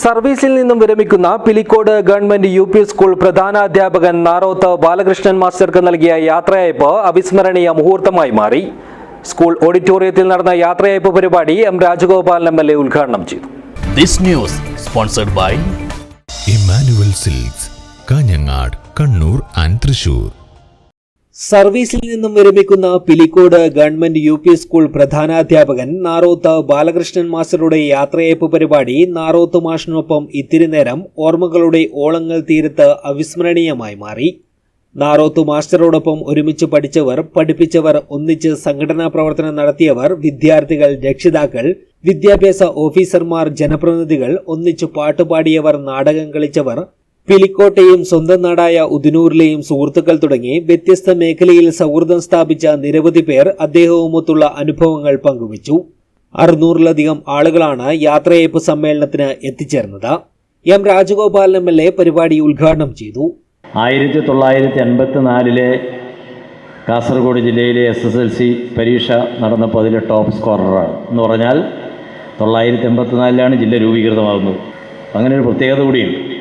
സർവീസിൽ നിന്നും വിരമിക്കുന്ന Pilicode government U P school പ്രധാനാധ്യാപകൻ Naroth Balakrishnan മാസ്റ്റർക്ക് നൽകിയ യാത്രയയപ്പ് അവിസ്മരണീയ മുഹൂർത്തമായി മാറി. സ്കൂൾ ഓഡിറ്റോറിയത്തിൽ നടന്ന യാത്രയയപ്പ് പരിപാടി M Rajagopalan M L A ഉദ്ഘാടനം ചെയ്തു. This news sponsored by Emmanuel silks Kanhangad Kannur and Thrissur സർവീസിൽ നിന്നും വിരമിക്കുന്ന Pilicode government U P school പ്രധാനാധ്യാപകൻ Naroth Balakrishnan മാസ്റ്ററുടെ യാത്രയയപ്പ് പരിപാടി നാറോത്ത് മാഷിനൊപ്പം ഇത്തിരി നേരം ഓർമ്മകളുടെ ഓളങ്ങൾ തീരത്ത് അവിസ്മരണീയമായി മാറി. നാറോത്ത് മാസ്റ്ററോടൊപ്പം ഒരുമിച്ച് പഠിച്ചവർ പഠിപ്പിച്ചവർ ഒന്നിച്ച് സംഘടനാ പ്രവർത്തനം നടത്തിയവർ വിദ്യാർത്ഥികൾ രക്ഷിതാക്കൾ വിദ്യാഭ്യാസ ഓഫീസർമാർ ജനപ്രതിനിധികൾ ഒന്നിച്ച് പാട്ടുപാടിയവർ നാടകം കളിച്ചവർ പിലിക്കോട്ടെയും സ്വന്തം നാടായ ഉദിനൂറിലെയും സുഹൃത്തുക്കൾ തുടങ്ങി വ്യത്യസ്ത മേഖലയിൽ സൗഹൃദം സ്ഥാപിച്ച നിരവധി പേർ അദ്ദേഹവുമൊത്തുള്ള അനുഭവങ്ങൾ പങ്കുവച്ചു. അറുന്നൂറിലധികം ആളുകളാണ് യാത്രയയപ്പ് സമ്മേളനത്തിന് എത്തിച്ചേർന്നത്. M Rajagopalan M L A പരിപാടി ഉദ്ഘാടനം ചെയ്തു. ആയിരത്തി തൊള്ളായിരത്തി എൺപത്തി നാലിലെ കാസർഗോഡ് ജില്ലയിലെ എസ് എസ് എൽ സി പരീക്ഷ നടന്നപ്പോൾ അതിലെ ടോപ്പ് സ്കോററാണ്. എന്ന് പറഞ്ഞാൽ തൊള്ളായിരത്തി എൺപത്തിനാലിലാണ് ജില്ല രൂപീകൃതമാകുന്നത്. അങ്ങനെ ഒരു പ്രത്യേകത കൂടിയുണ്ട്.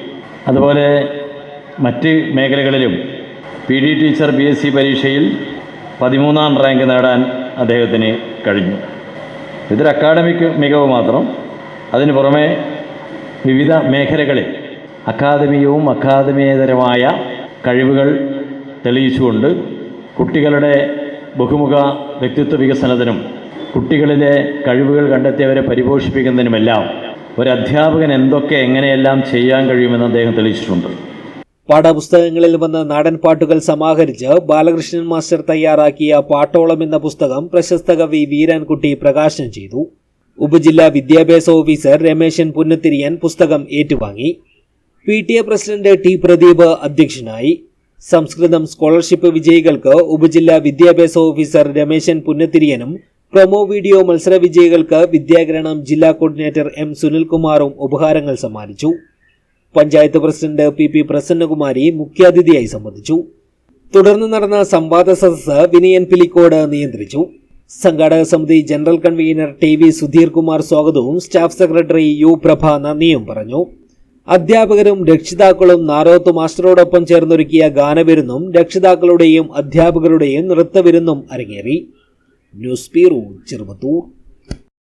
അതുപോലെ മറ്റ് മേഖലകളിലും P D teacher B S C പരീക്ഷയിൽ പതിമൂന്നാം റാങ്ക് നേടാൻ അദ്ദേഹത്തിന് കഴിഞ്ഞു. ഇതൊരു അക്കാഡമിക് മികവ് മാത്രം. അതിന് പുറമെ വിവിധ മേഖലകളിൽ അക്കാദമികവും അക്കാദമിയേതരമായ കഴിവുകൾ തെളിയിച്ചുകൊണ്ട് കുട്ടികളുടെ ബഹുമുഖ വ്യക്തിത്വ വികസനത്തിനും കുട്ടികളിലെ കഴിവുകൾ കണ്ടെത്തിയവരെ പരിപോഷിപ്പിക്കുന്നതിനുമെല്ലാം ഒരു അധ്യാപകൻ എന്തൊക്കെ എങ്ങനെയെല്ലാം ചെയ്യാൻ കഴിയുമെന്ന് അദ്ദേഹം തെളിയിച്ചിട്ടുണ്ട്. പാഠപുസ്തകങ്ങളിൽ വന്ന നാടൻ പാട്ടുകൾ സമാഹരിച്ച് ബാലകൃഷ്ണൻ മാസ്റ്റർ തയ്യാറാക്കിയ പാട്ടോളം എന്ന പുസ്തകം പ്രശസ്ത കവി വീരാൻകുട്ടി പ്രകാശനം ചെയ്തു. ഉപജില്ലാ വിദ്യാഭ്യാസ ഓഫീസർ രമേശൻ പുന്നത്തിരിയൻ പുസ്തകം ഏറ്റുവാങ്ങി. P T A president T Pradeep അധ്യക്ഷനായി. സംസ്കൃതം സ്കോളർഷിപ്പ് വിജയികൾക്ക് ഉപജില്ലാ വിദ്യാഭ്യാസ ഓഫീസർ രമേശൻ പുന്നത്തിരിയനും പ്രൊമോ വീഡിയോ മത്സര വിജയികൾക്ക് വിദ്യാഗ്രഹണം ജില്ലാ കോർഡിനേറ്റർ എം സുനിൽകുമാറും ഉപഹാരങ്ങൾ സമ്മാനിച്ചു. Panchayat president P P Prasannakumari മുഖ്യാതിഥിയായി സംബന്ധിച്ചു. തുടർന്ന് നടന്ന സംവാദ സദസ് വിനയൻ പിലിക്കോട് നിയന്ത്രിച്ചു. സംഘാടക സമിതി general convener T V Sudheer Kumar സ്വാഗതവും സ്റ്റാഫ് സെക്രട്ടറി യു പ്രഭ നന്ദിയും പറഞ്ഞു. അധ്യാപകരും രക്ഷിതാക്കളും നാരോത്ത് മാസ്റ്ററോടൊപ്പം ചേർന്നൊരുക്കിയ ഗാനവിരുന്നും രക്ഷിതാക്കളുടെയും അധ്യാപകരുടെയും നൃത്തവിരുന്നും അരങ്ങേറി. Люспиру Терватур,